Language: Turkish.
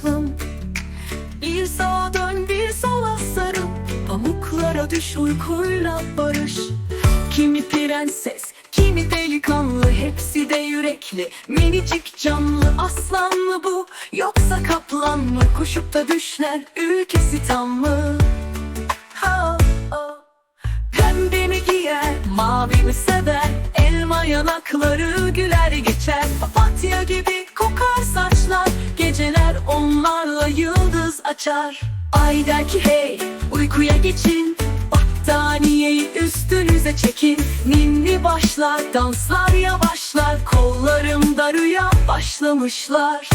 aklım Bir sağa dön bir sola sarıl Pamuklara düş uykuyla barış Kimi prenses, kimi delikanlı Hepsi de yürekli, minicik canlı Aslanlı bu, yoksa kaplan mı? Koşup da düşler, ülkesi tam mı? Ha, ha. Pembe mi giyer, mavi mi sever Elma yanakları güler onlarla yıldız açar. Ay der ki hey uykuya geçin. Battaniyeyi üstünüze çekin. Ninni başlar danslar yavaşlar. Kollarımda rüya başlamışlar